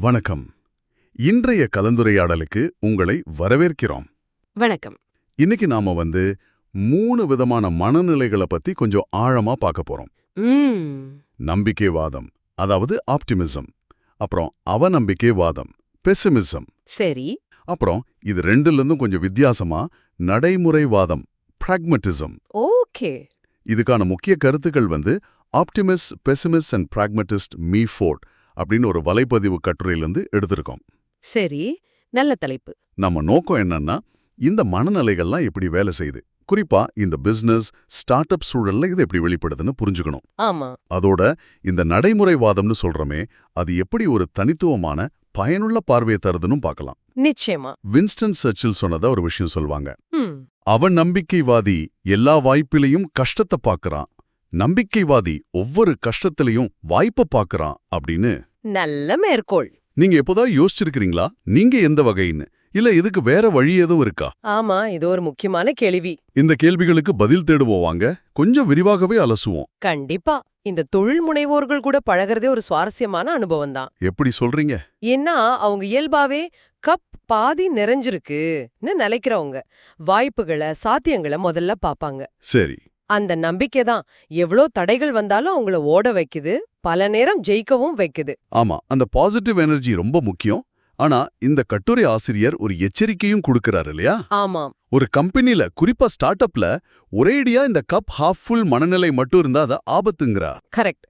வணக்கம். இன்றைய கலந்துரையாடலுக்கு உங்களை வரவேற்கிறோம். வணக்கம். இன்னைக்கு நாம வந்து மூணு விதமான மனநிலைகளை பத்தி கொஞ்சம் ஆழமா பார்க்க போறோம். நம்பிக்கைவாதம் அதாவது ஆப்டிமிசம் அப்புறம் அவநம்பிக்கைவாதம் பெசிமிசம் சரி. அப்புறம் இது ரெண்டுல இருந்தும் கொஞ்சம் வித்தியாசமா நடைமுறைவாதம் பிராக்மட்டிசம் ஓகே. இதுக்கான முக்கிய கருத்துக்கள் வந்து ஆப்டிமிஸ் பெசிமிஸ் அண்ட் பிராக்மட்டிஸ்ட் மீ ஃபோர்ட் அப்படின்னு ஒரு வலைப்பதிவு கட்டுரையிலிருந்து எடுத்திருக்கோம். சரி நல்ல தலைப்பு. நம்ம நோக்கம் என்னன்னா இந்த மனநிலைகள்லாம் எப்படி வேலை செய்யுது? குறிப்பா இந்த பிசினஸ் ஸ்டார்ட் அப் சூழல்ல இது எப்படி வெளிப்படுதுன்னு புரிஞ்சுக்கணும். ஆமா. அதோட இந்த நடைமுறைவாதம்னு சொல்றோமே அது எப்படி ஒரு தனித்துவமான பயனுள்ள பார்வையை தருதுன்னு பார்க்கலாம். நிச்சயமா. வின்ஸ்டன் சர்ச்சில் சொன்னதா ஒரு விஷயம் சொல்வாங்க. அவன் நம்பிக்கைவாதி எல்லா வாய்ப்பிலையும் கஷ்டத்தை பார்க்கறான். நம்பிக்கைவாதி ஒவ்வொரு கஷ்டத்திலையும் வாய்ப்பை பார்க்கறான் அப்படின்னு நல்ல மேற்கோள். நீங்க எப்போதாவது யோசிச்சிருக்கிறீங்களா? நீங்க எந்த வகைன்னு? இல்ல இதுக்கு வேற வழி எதுவும் இருக்கா? ஆமா இது ஒரு முக்கியமான கேள்வி. இந்த கேள்விகளுக்கு பதில் தேடுவோம் வாங்க. கொஞ்சம் விரிவாகவே அலசுவோம். கண்டிப்பா. இந்த தொழில் முனைவோர்கள் கூட பழகுறதே ஒரு சுவாரஸ்யமான அனுபவம் தான். எப்படி சொல்றீங்க? ஏன்னா அவங்க இயல்பாவே கப் பாதி நிறைஞ்சிருக்குன்னு நினைக்கிறவங்க. வாய்ப்புகளை சாத்தியங்களை முதல்ல பாப்பாங்க சரி. அந்த நம்பிக்கை தான். எவ்வளோ தடைகள் வந்தாலும் அவங்கள ஓட வைக்குது. பல நேரம் ஜெயிக்கவும் வைக்குது. ஆமா அந்த பாசிட்டிவ் எனர்ஜி ரொம்ப முக்கியம். ஆனா இந்த கட்டுரை ஆசிரியர் ஒரு எச்சரிக்கையும் கொடுக்கறாரு இல்லையா? ஆமாம் ஒரு கம்பெனில குறிப்பா ஸ்டார்ட் அப்ல ஒரேடியா இந்த கப் ஹாஃப் ஃபுல் மனநிலை மட்டும் இருந்தா அது ஆபத்துங்கிறா? கரெக்ட்.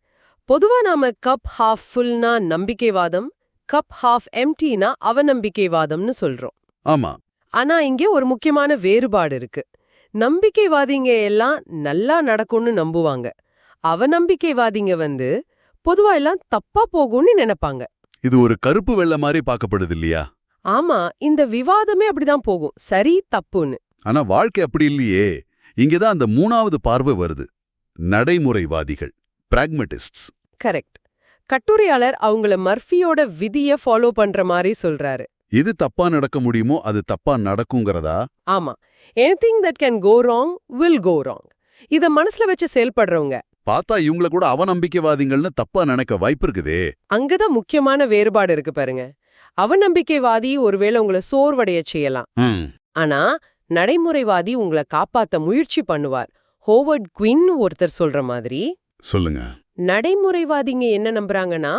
பொதுவா நாம கப் ஹாஃப் ஃபுல்னா நம்பிக்கைவாதம் கப் ஹாஃப் எம்டினா அவநம்பிக்கைவாதம்னு சொல்றோம். ஆமா. ஆனா இங்கே ஒரு முக்கியமான வேறுபாடு இருக்கு. நம்பிக்கைவாதிங்க எல்லாம் நல்லா நடக்கும்னு நம்புவாங்க. அவநம்பிக்கைவாதிங்க வந்து பொதுவா எல்லாம் தப்பா போகும்னு நினைப்பாங்க. இது ஒரு கருப்பு வெள்ளை மாதிரி பார்க்கப்படுது இல்லையா? ஆமா இந்த விவாதமே அப்படிதான் போகும். சரி தப்புன்னு. ஆனா வாழ்க்கை அப்படி இல்லையே. இங்கதான் அந்த மூணாவது பார்வை வருது. நடைமுறைவாதிகள் பிராக்மட்டிஸ்ட்ஸ் கரெக்ட் கட்டுரையாளர் அவங்கள மர்ஃபியோட விதிய ஃபாலோ பண்ற மாதிரி சொல்றாரு. எது தப்பா நடக்க முடியுமோ அது தப்பா நடக்குங்கிறதா? ஆமா. Anything that can go wrong will go wrong இத மனசுல வச்சு செயல்படுறவங்க. பார்த்தா இவங்கள கூட அவநம்பிக்கைவாதிகள்னு தப்பா நினைக்க வாய்ப்பு இருக்குதே அங்கதான் முக்கியமான வேறுபாடு இருக்கு பாருங்க. அவநம்பிக்கைவாதி ஒருவேளை உங்களை சோர்வடைய செய்யலாம். ஆனா நடைமுறைவாதி உங்களை காப்பாத்த முயற்சி பண்ணுவார். ஹோவர்ட் குவின் ஒருத்தர் சொல்ற மாதிரி சொல்லுங்க. நடைமுறைவாதிங்க என்ன நம்புறாங்கன்னா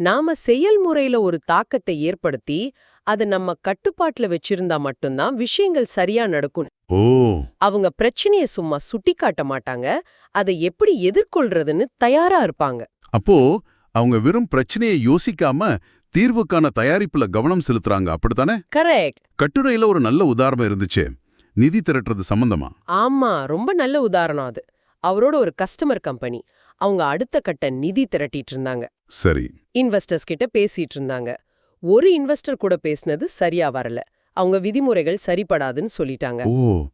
நாம செயல்முறையில ஒரு தாக்கத்தை ஏற்படுத்தி அதை நம்ம கட்டுப்பாட்டுல வச்சிருந்தா மட்டும்தான் விஷயங்கள் சரியா நடக்கும். ஓ. அவங்க பிரச்சனைய சும்மா சுட்டிக்காட்ட மாட்டாங்க. அதை எப்படி எதிர்கொள்றதுன்னு தயாரா இருப்பாங்க. அப்போ அவங்க வெறும் பிரச்சனையை யோசிக்காம தீர்வுக்கான தயாரிப்புல கவனம் செலுத்துறாங்க. அப்படித்தானே? கரெக்ட். கட்டுரையில ஒரு நல்ல உதாரணம் இருந்துச்சே. நிதி திரட்டுறது சம்பந்தமா? ஆமா ரொம்ப நல்ல உதாரணம் அது. அவரோட ஒரு கஸ்டமர் கம்பெனி. அவங்க அடுத்த கட்ட நிதி திரட்டிட்டு இருந்தாங்க. சரி. இன்வெஸ்டர்ஸ் கிட்ட பேசிட்டு இருந்தாங்க. ஒரு இன்வெஸ்டர் கூட பேசினது சரியா வரல. அவங்க விதிமுறைகள் சரிப்படாதுன்னு சொல்லிட்டாங்க. ஓ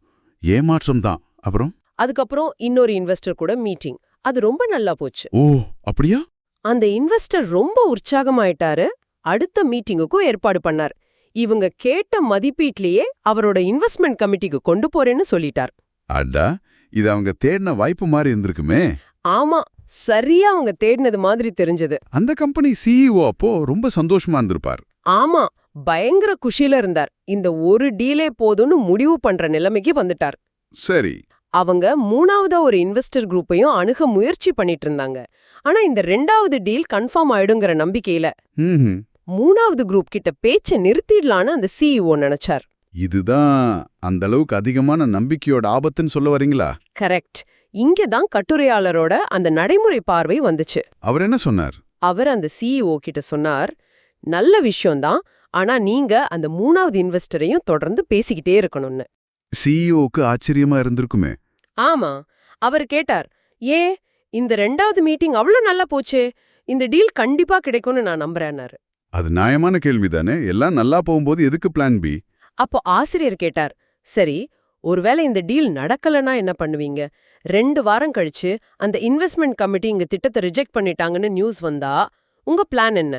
ஏமாற்றம் தான் அப்புறம்? அதுக்கப்புறம் இன்னொரு இன்வெஸ்டர் கூட மீட்டிங். அது ரொம்ப நல்லா போச்சு. ஓ அப்படியா? அந்த இன்வெஸ்டர் ரொம்ப உற்சாகமாயிட்டாரு. அடுத்த மீட்டிங்குக்கும் ஏற்பாடு பண்ணார். இவங்க கேட்ட மதிப்பீட்லயே அவரோட இன்வெஸ்ட்மெண்ட் கமிட்டிக்கு கொண்டு போறேன்னு சொல்லிட்டார். அடா இது அவங்க தேடின வாய்ப்பு மாதிரி இருந்திருக்குமே. ஆமா சரியா அவங்க தேடினது மாதிரி தெரிஞ்சது. அந்த கம்பெனி சிஇஓ அப்போ ரொம்ப சந்தோஷமா இருந்திருப்பார். ஆமா பயங்கர குஷில இருந்தார். இந்த ஒரு டீலே போதும்னு முடிவு பண்ற நிலைமைக்கு வந்துட்டார். சரி. அவங்க மூணாவதா ஒரு இன்வெஸ்டர் குரூப்பையும் அணுக முயற்சி பண்ணிட்டு இருந்தாங்க. ஆனா இந்த ரெண்டாவது டீல் கன்ஃபார்ம் ஆயிடுங்கிற நம்பிக்கையில. மூணாவது குரூப் கிட்ட பேச்ச நிறுத்திடலான்னு அந்த சிஇஓ நினைச்சார். இதுதான் அந்த அளவுக்கு அதிகமான நம்பிக்கையோட ஆபத்துன்னு சொல்ல வரீங்களா? கரெக்ட். இங்க தான் கட்டுரையாளரோட அந்த நடைமுறை பார்வை வந்துச்சு. அவர் என்ன சொன்னார்? அவர் அந்த சிஇஓ கிட்ட சொன்னார் நல்ல விஷயம்தான் ஆனா நீங்க அந்த மூணாவது இன்வெஸ்டரையும் தொடர்ந்து பேசிக்கிட்டே இருக்கணும்னு. சிஇஓக்கு ஆச்சரியமா இருந்திருக்குமே. ஆமா அவர் கேட்டார் ஏன் இந்த ரெண்டாவது மீட்டிங் அவ்வளவு நல்லா போச்சே இந்த டீல் கண்டிப்பா கிடைக்கும்னு நான் நம்புறேன்னாரு. அது நியாயமான கேள்விதானே எல்லாம் நல்லா போகும்போது எதுக்கு பிளான் பி? அப்போ ஆசிரியர் கேட்டார் சரி ஒருவேளை இந்த டீல் நடக்கலனா என்ன பண்ணுவீங்க? ரெண்டு வாரம் கழிச்சு அந்த இன்வெஸ்ட்மெண்ட் கமிட்டி இங்க திட்டத்தை ரிஜெக்ட் பண்ணிட்டாங்கன்னு நியூஸ் வந்தா உங்க பிளான் என்ன?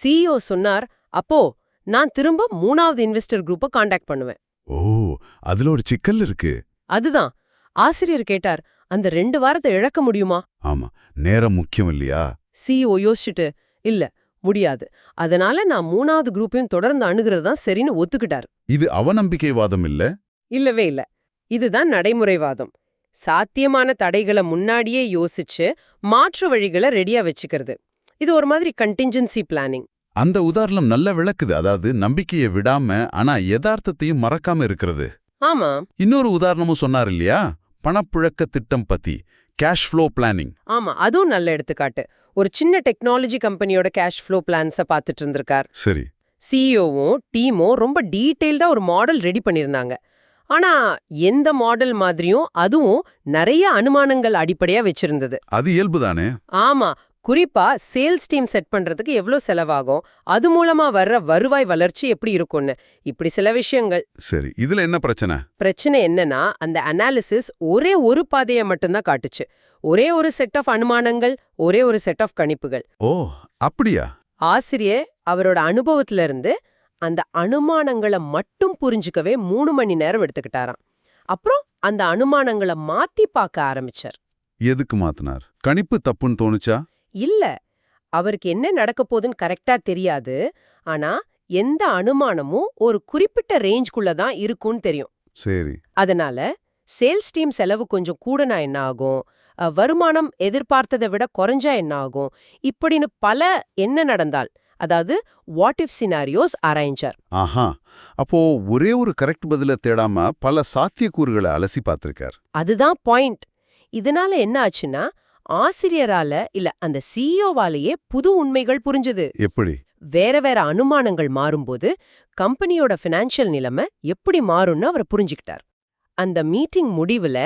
சிஇஓ சொன்னார் அப்போ நான் திரும்ப மூணாவது இன்வெஸ்டர் குரூப்பை காண்டாக்ட் பண்ணுவேன். ஓ அதுல ஒரு சிக்கல் இருக்கு. அதுதான். ஆசிரியர் கேட்டார் அந்த ரெண்டு வாரத்தை இழக்க முடியுமா? ஆமா நேரம் முக்கியம் இல்லையா? சிஇஓ யோசிச்சுட்டு இல்ல முடியாது. அதனால நான் மூணாவது குரூப்பையும் தொடர்ந்து அணுகிறது தான் சரின்னு ஒத்துக்கிட்டார். இது அவநம்பிக்கைவாதம் இல்ல? இல்லவே இல்ல. இதுதான் நடைமுறைவாதம். சாத்தியமான தடைகளை முன்னாடியே யோசிச்சு மாற்று வழிகளை ரெடியா வச்சுக்கிறது. இது ஒரு மாதிரி கண்டிஞ்சன்சி பிளானிங் அந்த உதாரணம் நல்ல விளக்குது. அதாவது நம்பிக்கையை விடாம ஆனா யதார்த்தத்தையும் மறக்காம இருக்கிறது. ஆமா. இன்னொரு உதாரணமும் சொன்னார் இல்லையா? பணப்புழக்க திட்டம் பத்தி கேஷ் ஃப்ளோ பிளானிங் ஆமா அதுவும் நல்ல எடுத்துக்காட்டு. ஒரு சின்ன டெக்னாலஜி கம்பெனியோட கேஷ் ஃப்ளோ பிளான்ஸை பார்த்துட்டு இருந்திருக்கார். சரி. சிஇஓவும் டீமும் ரொம்ப டீட்டெயில்டா ஒரு மாடல் ரெடி பண்ணியிருந்தாங்க. ஆனா எந்த மாடல் மாதிரியும் அதுவும் நிறைய அனுமானங்கள் அடிப்படையா வச்சிருந்தது. அது இயல்புதானே ஆமா. குறிப்பா சேல்ஸ் டீம் செட் பண்றதுக்கு எவ்ளோ செலவாகும்? அது மூலமா வர்ற வருவாய் வளர்ச்சி எப்படி இருக்கும்னு. இப்படி சில விஷயங்கள். சரி இதுல என்ன பிரச்சனை? பிரச்சனை என்னன்னா அந்த அனாலிசிஸ் ஒரே ஒரு பாதையை மட்டும்தான் காட்டுச்சு. ஒரே ஒரு செட் ஆஃப் அனுமானங்கள் ஒரே ஒரு செட் ஆஃப் கணிப்புகள். ஓ அப்படியா? ஆசிரியர் அவரோட அனுபவத்துல இருந்து அந்த அனுமானங்களை மட்டும் புரிஞ்சுக்கவே மூணு மணி நேரம் எடுத்துக்கிட்டாராம். அப்புறம் அந்த அனுமானங்களை மாத்தி பார்க்க ஆரம்பிச்சார். எதுக்கு மாத்தினார்? கணிப்பு தப்புன்னு தோணுச்சா? இல்ல. அவருக்கு என்ன நடக்க போகுதுன்னு கரெக்டா தெரியாது. ஆனா எந்த அனுமானமும் ஒரு குறிப்பிட்ட ரேஞ்ச்குள்ள தான் இருக்கும்னு தெரியும். சரி. அதனால சேல்ஸ் டீம் செலவு கொஞ்சம் கூடனா என்ன ஆகும்? வருமானம் எதிர்பார்த்ததை விட குறைஞ்சா என்ன ஆகும்? இப்படின்னு பல என்ன நடந்தால் அதாவது வாட் இஃப் சினாரியோஸ் ஆராய்ஞ்சார் ஆஹா. அப்போ ஒரே ஒரு கரெக்ட் பதில தேடாம பல சாத்தியக்கூறுகளை அலசி பார்த்திருக்கார். அதுதான் பாயிண்ட் இதனால என்ன ஆச்சுன்னா ஆசிரியரால இல்ல அந்த சிஇஓவாலேயே புது உண்மைகள் புரிஞ்சுது. எப்படி? வேற வேற அனுமானங்கள் மாறும்போது கம்பெனியோட ஃபினான்ஷியல் நிலைமை எப்படி மாறும்னு அவர் புரிஞ்சுக்கிட்டார். அந்த மீட்டிங் முடிவுல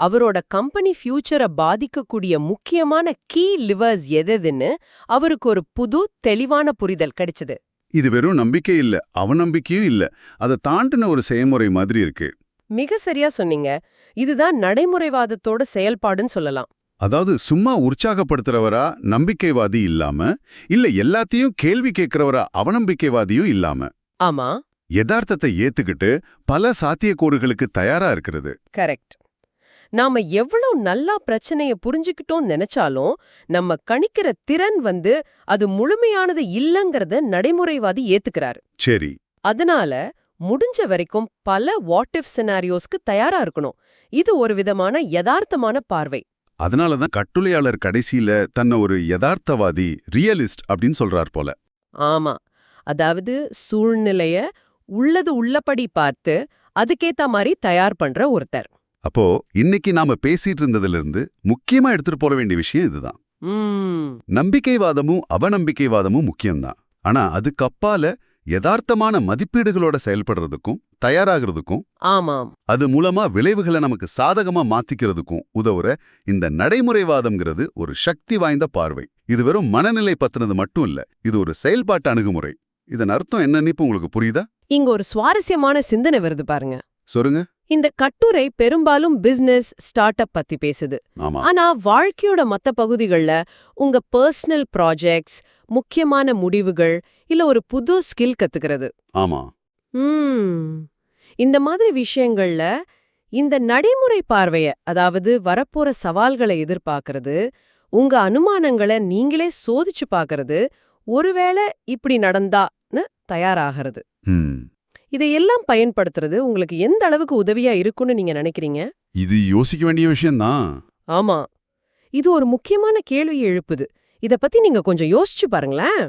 அவரோட கம்பெனி ஃபியூச்சரை பாதிக்கக்கூடிய முக்கியமான கீ லிவர்ஸ் எதுன்னு அவருக்கு ஒரு புது தெளிவான புரிதல் கிடைச்சது. இது வெறும் நம்பிக்கை இல்ல அவநம்பிக்கையும் இல்ல. அதை தாண்டின ஒரு செயல்முறை மாதிரி இருக்கு. மிக சரியா சொன்னீங்க. இதுதான் நடைமுறைவாதத்தோட செயல்பாடுன்னு சொல்லலாம். அதாவது சும்மா உற்சாகப்படுத்துறவரா நம்பிக்கைவாதி இல்லாம இல்ல எல்லாத்தையும் கேள்வி கேட்கிறவரா அவநம்பிக்கைவாதியும் இல்லாம? ஆமா. யதார்த்தத்தை ஏத்துக்கிட்டு பல சாத்தியக்கூறுகளுக்கு தயாரா இருக்கிறது. கரெக்ட். நாம எவ்வளவு நல்லா பிரச்சனைய புரிஞ்சுக்கிட்டோம் நினைச்சாலும் நம்ம கணிக்கிற திறன் வந்து அது முழுமையானது இல்லங்கறத நடைமுறைவாதி ஏத்துக்கிறாரு. சரி. அதனால முடிஞ்ச வரைக்கும் பல வாட் இஃப் சினாரியோஸ்க்கு தயாரா இருக்கணும். இது ஒரு விதமான யதார்த்தமான பார்வை. அதனாலதான் கட்டுரையாளர் கடைசியில தன்னை ஒரு யதார்த்தவாதி ரியலிஸ்ட் அப்படின்னு சொல்றார் போல. ஆமா. அதாவது சூழ்நிலைய உள்ளது உள்ளபடி பார்த்து அதுக்கேத்த மாதிரி தயார் பண்ற ஒருத்தர். அப்போ இன்னைக்கு நாம பேசிட்டு இருந்ததுல இருந்து முக்கியமா எடுத்துட்டு போற வேண்டிய விஷயம் இதுதான். நம்பிக்கைவாதமும் அவநம்பிக்கைவாதமும் முக்கியம்தான். ஆனா அதுக்கு அப்பால யதார்த்தமான மதிப்பீடுகளோட செயல்படுறதுக்கும் தயாராகிறதுக்கும் ஆமாம். அது மூலமா விளைவுகளை நமக்கு சாதகமா மாத்திக்கிறதுக்கும் உதவுற இந்த நடைமுறைவாதம்ங்கிறது ஒரு சக்தி வாய்ந்த பார்வை. இது வெறும் மனநிலை பத்தினது மட்டும் இல்ல இது ஒரு செயல்பாட்டு அணுகுமுறை. இதன் அர்த்தம் என்னன்னு இப்ப உங்களுக்கு புரியுதா? இங்க ஒரு சுவாரஸ்யமான சிந்தனை வருது பாருங்க. சொல்லுங்க. இந்த கட்டுரை பெரும்பாலும் பிசினஸ் ஸ்டார்ட் அப் பத்தி பேசுது. ஆனா வாழ்க்கையோட மத்த பகுதிகள்ல உங்க பர்சனல் ப்ராஜெக்ட்ஸ் முக்கியமான முடிவுகள் இல்ல ஒரு புது ஸ்கில் கத்துக்கிறது. ஆமா. இந்த மாதிரி விஷயங்கள்ல இந்த நடைமுறை பார்வைய அதாவது வரப்போற சவால்களை எதிர்பார்க்கறது உங்க அனுமானங்களை நீங்களே சோதிச்சு பார்க்கறது ஒருவேளை இப்படி நடந்தான்னு தயாராகிறது. இதையெல்லாம் பயன்படுத்துறது உங்களுக்கு எந்த அளவுக்கு உதவியா இருக்கும்னு நீங்க நினைக்கிறீங்க? இது யோசிக்க வேண்டிய விஷயம்தான். ஆமா. இது ஒரு முக்கியமான கேள்வியை எழுப்புது. இத பத்தி நீங்க கொஞ்சம் யோசிச்சு பாருங்களேன்.